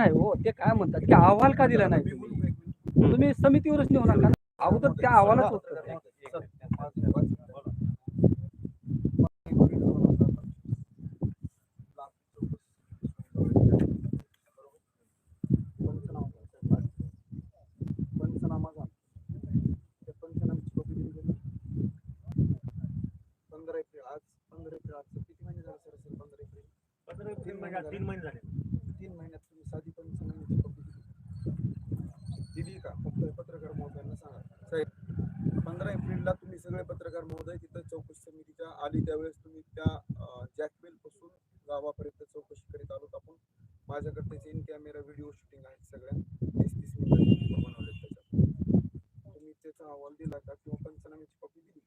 नाही हो ते काय म्हणतात? की अहवाल का दिला नाही तुम्ही? तुम्ही समितीवरच नेऊ नका. अगोदर त्या अहवालाच पंधरा एप्रिल. आज पंधरा एप्रिल. आज किती महिने झाले सर? असेल पंधरा एप्रिल. पंधरा तीन महिने तीन महिने झाले. तीन महिन्यात. साधी पंचनाम्याची कॉपी दिली दिली का? फक्त पत्रकार महोदयांना सांगा. साहेब पंधरा एप्रिलला तुम्ही सगळे पत्रकार महोदय तिथं चौकशी समितीच्या आली. त्यावेळेस तुम्ही त्या जॅकवेल पासून गावापर्यंत चौकशी करीत आलोत आपण. माझ्याकडे त्याचे इन कॅमेरा व्हिडिओ शूटिंग आहेत सगळ्या. तीस तीस मिनिटाचे बनवले त्याच्यात. तुम्ही त्याचा अहवाल दिला का किंवा पंचनाम्याची कॉपी दिली?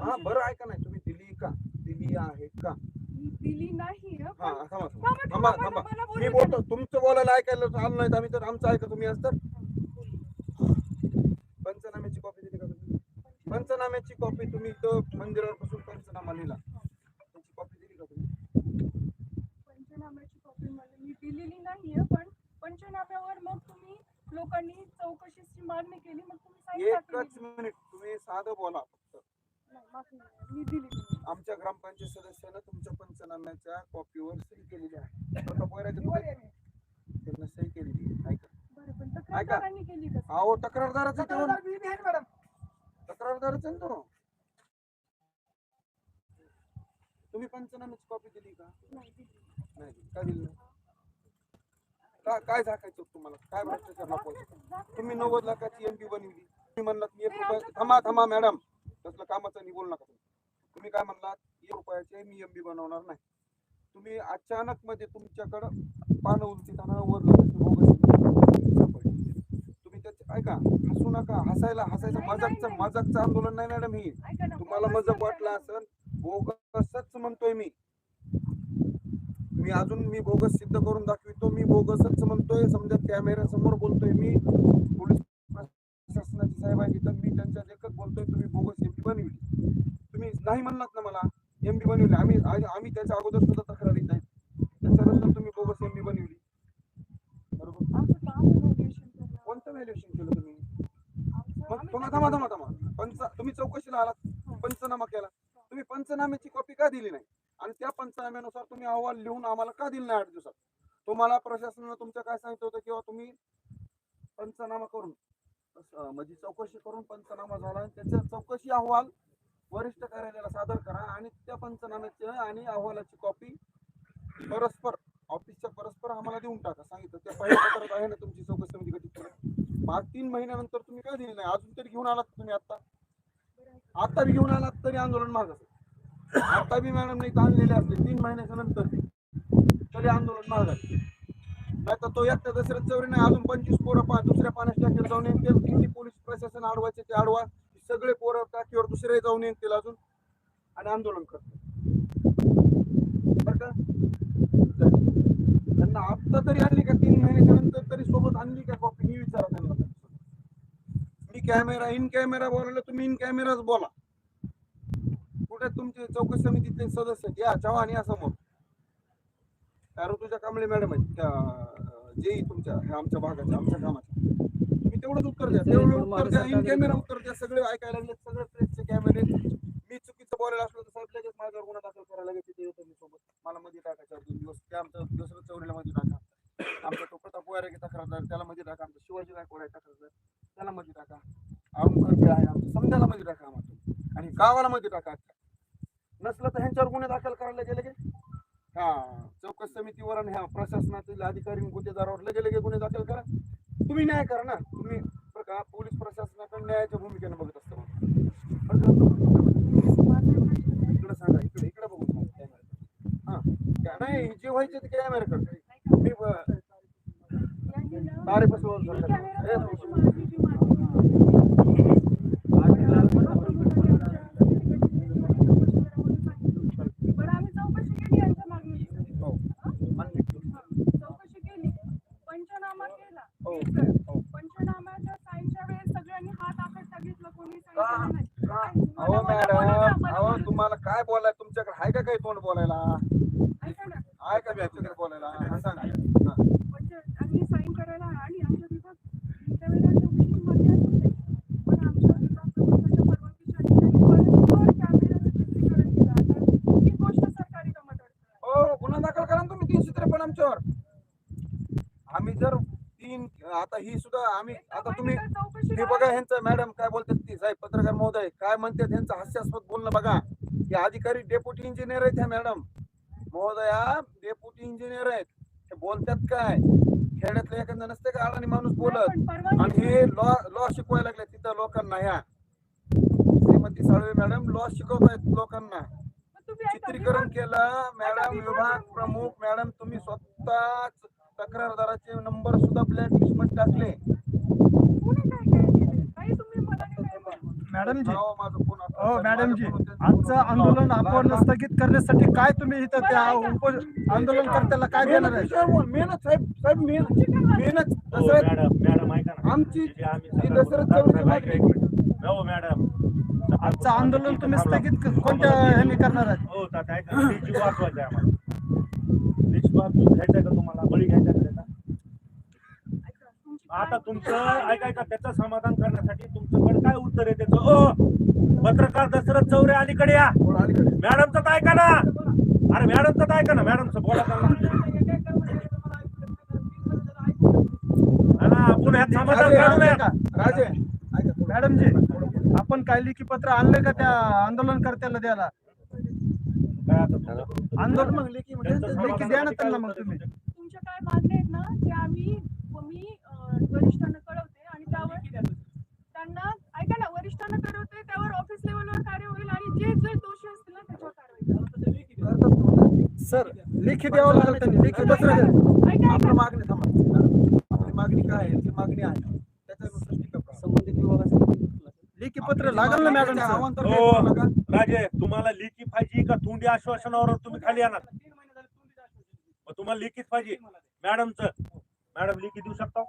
हा बरं ऐका नाही तुम्ही दिली का? दिली आहे का? दिली नाही हं, हा पण- थांबा थांबा, थांबा थांबा, थांबा. मला बोलू मी द्या. बोलतो तुमचं बोलायला ऐकायला आलं नाही तर आम्ही तर आमचं ऐका तुम्ही तर. पंचनाम्याची कॉपी दिली का तुम्ही? पंचनाम्याची कॉपी तुम्ही इथं मंदिरावर बसून पंचनामा लिहिला. त्याची कॉपी दिली का तुम्ही? पंचनाम्याची कॉपी मला मी दिलेली नाहीये पण पंचनाम्यावर मग तुम्ही लोकांनी चौकशीची मागणी केली मग तुम्ही की एकच मिनिट तुम्ही साधं बोला फक्त नाही, माफी नाही. आमच्या ग्रामपंचायत सदस्यानं तुमच्या पंचनाम्याच्या कॉपीवर सही केलेली आहे. आता त्यांना सही केलेली आहे. ऐका. बरं पण तक्रारदारांनी केली अहो तक्रारदाराचं तक्रारदारच आहे ना तो. तुम्ही पंचनाम्याची कॉपी दिली का? नाही दिली. नाही दिली. का दिली नाही? का काय झाकायचं होतं तुम्हाला? काय भ्रष्टाचार लपवायचं तुम्ही नव्वद लाखाची एमपी बनवली. तुम्ही म्हणलात मी एक रुपया थांबा थांबा मॅडम. तसलं कामाचं नाही बोलू नका तुम्ही. तुम्ही काय म्हणलात एक रुपयाचे मी एमबी बनवणार नाही. तुम्ही अचानक मध्ये तुमच्याकडं पानं उलटीताना वर तुम्ही त्याचे ऐका हसू नका हसायला हसायचं मजाकचं. मजाकचं आंदोलन नाही मॅडम ही. तुम्हाला मजाक वाटला असेल बोगसच म्हणतोय मी. मी अजून मी बोगस सिद्ध करून दाखवितो मी बोगसच म्हणतोय समजा कॅमेरा समोर बोलतोय मी पोलीस प्रशासनाचे साहेब आहे तिथं मी त्यांच्या देखत बोलतोय तुम्ही बोगस नाही म्हणलात ना मला. एमपी बनविली. आम्ही आम्ही त्याच्या अगोदर सुद्धा तक्रारीत आहे त्याच्यानंतर तुम्ही बोगस एमपी बनविली. बरोबर. कोणतं व्हॅल्युएशन केलं तुम्ही? मग आम्ही थांबा थांबा थांबा. पंच तुम्ही चौकशीला आलात. पंचनामा केला. तुम्ही पंचनाम्याची कॉपी का दिली नाही? आणि त्या पंचनाम्यानुसार तुम्ही अहवाल लिहून आम्हाला का दिला नाही आठ दिवसात? तुम्हाला प्रशासनानं तुमचं काय सांगितलं होतं किंवा तुम्ही पंचनामा करून म्हणजे चौकशी करून पंचनामा झाला आणि त्याचा चौकशी अहवाल वरिष्ठ कार्यालयाला सादर करा आणि त्या पंचनाम्याची आणि अहवालाची कॉपी परस्पर ऑफिसच्या परस्पर आम्हाला देऊन टाका. सांगितलं त्या पहिल्या पत्रात आहे ना तुमची चौकशी समिती गठीत करा मग तीन महिन्यानंतर तुम्ही काय दिले नाही? अजून तरी घेऊन आलात तुम्ही आता आता बी घेऊन आलात तरी आंदोलन माग असेल. आता बी मॅडम नाही आणलेले असले तीन महिन्याच्या नंतर तरी आंदोलन माग नाही तर तो एकटा दसऱ्यात चौरी नाही अजून पंचवीस पोरं पा दुसऱ्या पाण्याच्या जाऊन. येते किती पोलीस प्रशासन अडवायचे ते अडवा सगळे पोरं टाकीवर दुसरे जाऊन येतील अजून आणि आंदोलन करतील. बरं का? त्यांना आत्ता तरी आणली का तीन महिन्याच्या नंतर तरी सोबत आणली का कॉपी मी विचारा त्यांना मी कॅमेरा इन कॅमेरा बोलायला तुम्ही इन कॅमेराच बोला. कुठे तुमचे चौकशी समितीतले सदस्य या चव्हाण या समोर. त्या ऋतुजा कांबळे मॅडम आहेत. त्या जेई तुमच्या ह्या आमच्या भागाच्या आमच्या कामाच्या. तुम्ही तेवढंच उत्तर द्या. तेवढं उत्तर द्या. इन कॅमेरा उत्तर द्या. सगळे ऐकायला लागले. सगळे प्रेसचे कॅमेरे मी चुकीचं बोलायला असलो तर साहेब लगेच माझ्यावर गुन्हा दाखल करायला लगेच तिथे येतो मी सोबत. मला मध्ये टाकायचा दोन दिवस. ते आमचं दुसरं चौरीला मध्ये टाका. आमचा तो प्रताप वगैरे तक्रारदार त्याला मध्ये टाका. आमचा शिवाजी गायकवाड आहे तक्रारदार त्याला मध्ये टाका. खडके आहे आमचं. समजायला मध्ये टाका आम्हाला. आणि गावाला मध्ये टाका. नसलं तर ह्यांच्यावर गुन्हे दाखल करायला गेले की हा चौकशी समितीवर आणि ह्या प्रशासनातील अधिकारी गुन्हेगारावर लगे लगे गुन्हे दाखल करा. तुम्ही न्याय करा ना. तुम्ही बरं का पोलीस प्रशासनाकडे न्यायाच्या भूमिकेने बघत असता इकडं इकडे सांगा इकडे इकडे बघू कॅमेरा हा काय- नाही जे व्हायचे ते कॅमेराकडे मी ब- कोण बोलायला? आहे का मी तुझ्याकडे बोलायला? हा सांग. साईन करायला आणि आमच्या हो गुन्हा दाखल करा तुम्ही आमच्यावर. आम्ही जर तीन आता ही सुद्धा आम्ही आता तुम्ही हे बघा ह्यांचं मॅडम काय बोलतात ती साहेब पत्रकार महोदय काय म्हणतात ह्यांचं हास्यास्पद बोलणं बघा. हे अधिकारी डेप्युटी इंजिनियर आहेत ह्या मॅडम महोदया डेप्युटी इंजिनियर आहेत. हे बोलतात काय? खेड्यातलं एखादं नसते का अडाणी माणूस बोलत? आणि हे लॉ लॉ शिकवायला लागले तिथं लोकांना ह्या. श्रीमती साळवे मॅडम लॉ शिकवतायत लोकांना. मग तुम्ही ऐका, चित्रीकरण केलं मॅडम विभाग प्रमुख मॅडम तुम्ही स्वतःच तक्रारदाराचे नंबर सुद्धा ब्लॅक लिस्टमध्ये टाकले कोणी काय काय केलं? काही तुम्ही मला नाही काय बोलू. मॅडम जी. हो आजचं आंदोलन. आपण स्थगित करण्यासाठी काय तुम्ही इथं त्या उप आंदोलनकर्त्याला काय देणार मेहनत आहे. मेहनत साहेब साहेब मेहनत मेहनत हो ना आमची जे आम्ही ही. हो मॅडम आजचं आंदोलन तुम्ही स्थगित कोणत्या ह्याने करणार आहेत हो आहे आम्हाला लीची वाचून घ्यायचं का तुम्हाला बळी घ्यायचा का त्याचा? ऐका, तुमची काय- आता तुमचं ऐका ऐका त्याचं समाधान करण्यासाठी तुमच्याकडे काय उत्तर आहे त्याचं ओ पत्रकार दशरथ चौरे अलीकडे या. मॅडमचं तर ऐका ना अरे मॅडमचं तर ऐका ना मॅडमचं बोला. हा ह्यात समाधान राजे, काढूया का? राजे ऐका थोडं. मॅडम जी आपण काय लिखी पत्र आणले का त्या आंदोलनकर्त्याला द्यायला तुमचं? आंदोलन मग लेखी त्यांचं लेखी द्या ना त्यांना मग तुम्ही? तुमच्या काय मागण्या आहेत ना ते आम्ही मी वरिष्ठांना कळवते आणि त्यावर त्यांना ऐका ना वरिष्ठांना कळवते त्यावर ऑफिस लेवलवर कार्य होईल आणि जे जे दोषी असतील ना त्याच्यावर कारवाई करू. सर लेखी द्यावं लागेल त्यांनी. लेखी. ऐका आपलं मागणी थांबा. आपली मागणी काय आहे? ती मागणी आहे. त्याच्यानुसार टिका करा. संबंधित विभागासाठी लेखी पत्र लागेल ना मॅडम आव्हान तर हो. राजे तुम्हाला लिखित पाहिजे का तोंडी आश्वासनावर तुम्ही खाली येणार? मग तुम्हाला लिखित पाहिजे. मॅडमचं मॅडम लिखित देऊ शकता?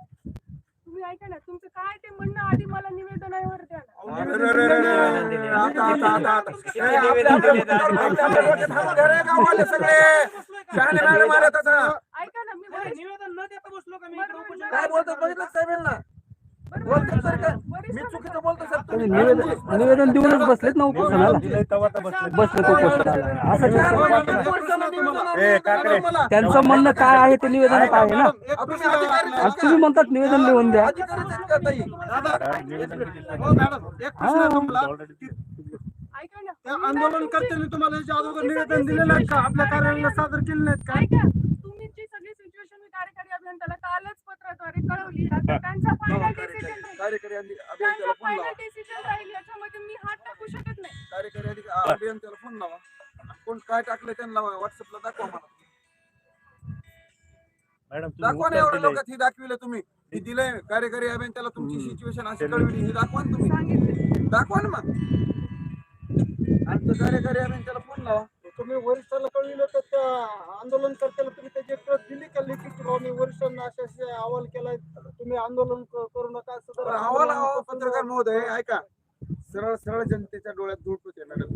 तुम्ही ऐका ना तुमचं काय ते म्हणणं आधी मला निवेदनावर द्या ना ऐका ना मी वरिष्ठ- बरोबर, काय बोलतो बघितलं साहेबांना बरोबर, बोलतात सर का वरिष्ठ मी चुकीचं बोलतो सर तुम्ही निवेदन निवेदन देऊनच बसलेत ना उपोषणाला दिलंय तेव्हा तर बसले. बसले तो उपोषणाला असं कसं? त्यांचं म्हणणं काय आहे ते निवेदनात आहे ना? आज? तुम्ही म्हणतात निवेदन लिहून द्या. अधिकारीच आहेत का ताई? मॅडम एक प्रश्न आहे तुम्हाला. याच्या अगोदर निवेदन दिलेलं आहे का? आपल्या कार्यालयाला सादर केले नाहीत का? ऐका तुम्ही जी सगळी सिच्युएशन मी कार्यकारी अभियंत्याला कालच पत्राद्वारे कळवली. आता त्यांचा फायनल डिसिजन राहील. कार्यकारी अधि- त्यांचा अभियंत्याला फोन लावा. फायनल डिसिजन राहील याच्यामध्ये मी हात टाकू शकत नाही. कार्यकारी अभियंत्याला फोन लावा. कोण काय टाकलं त्यांना व्हॉट्सअपला दाखवा मला. मॅडम दाखवा ना एवढ्या दिलंय. लोकात ही दाखविलं तुम्ही. ही दिलंय कार्यकारी अभियंत्याला तुमची सिच्युएशन अशी कळविली. ही दाखवा ना तुम्ही. दाखवा ना मग. तो कार्यकारी अभियंत्याला फोन लावा. तुम्ही वरिष्ठांना कळविलं तर त्या आंदोलनकर्त्याला तुम्ही त्याची एक प्रत दिली का लिखित मी वरिष्ठांना असे असे अहवाल केलाय. तुम्ही आंदोलन करू नका असं जर बरं, हवाला हवा आंदोलन पत्रकार महोदय ऐका. सरळ सरळ जनतेच्या डोळ्यात धूळ होते मॅडम.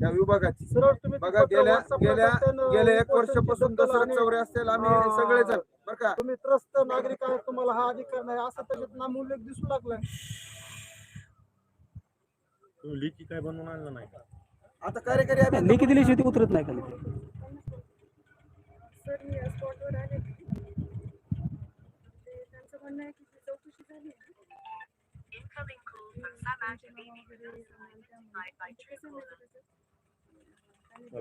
त्या विभागाची. सरळ तुम्ही बघा गेल्या गेल्या गेल्या एक वर्षापासून आणि चौरे असतील आम्ही हा. सगळेजण बरं का? तुम्ही त्रस्त नागरिक आहेत तुम्हाला हा अधिकार नाही. असं त्याच्यात नामोल्लेख दिसू लागलाय. तुम्ही लिखी काय बनवून आणलं नाही का? आता कार्यकारी अभियंता लेखी दिल्याशिवाय ती उतरत नाही ते. सर मी स्पॉटवर आले.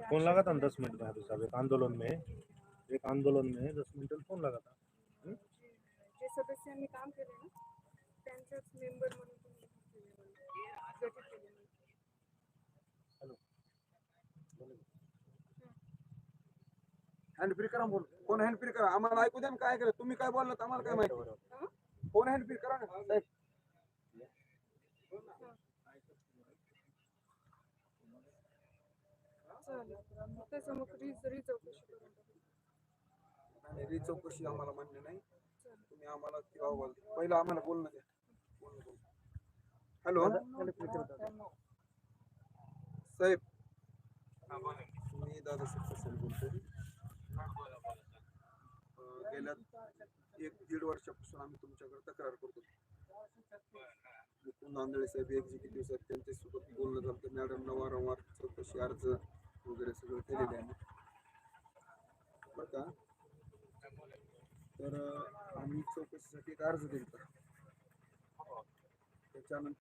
फ़ोन लगा था दस मिनट में साहब एक आंदोलन में एक आंदोलन में दस मिनट फ़ोन लगा था। जे सदस्यांनी काम केले ना त्यांच्याच मेंबर म्हणून तुम्ही गठीत केले. हँड फ्री करा बोल। कोण हँड फ्री करा? आम्हाला ऐकू द्या ना काय करा तुम्ही काय बोललात? आम्हाला काय माहिती? कोण हँड फ्री करा ना? साहेब चालेल. त्याचं मग रीच री चौकशी करून. आणि री चौकशी आम्हाला मान्य नाही. तुम्ही आम्हाला ती अहवाल. पहिलं आम्हाला बोलणं द्या. हॅलो? साहेब मी दादा सर बोलतोय. गेल्या एक दीड वर्षापासून आम्ही तुमच्याकडे तक्रार करतो. आंधळे साहेब एक्झिक्युटिव्ह साहेब त्यांच्यासोबत बोलणं झालं. तर मॅडमला वारंवार चौकशी अर्ज वगैरे सगळं केलेले आहे. बरं का? तर आम्ही चौकशीसाठी एक अर्ज दिला त्याच्यानंतर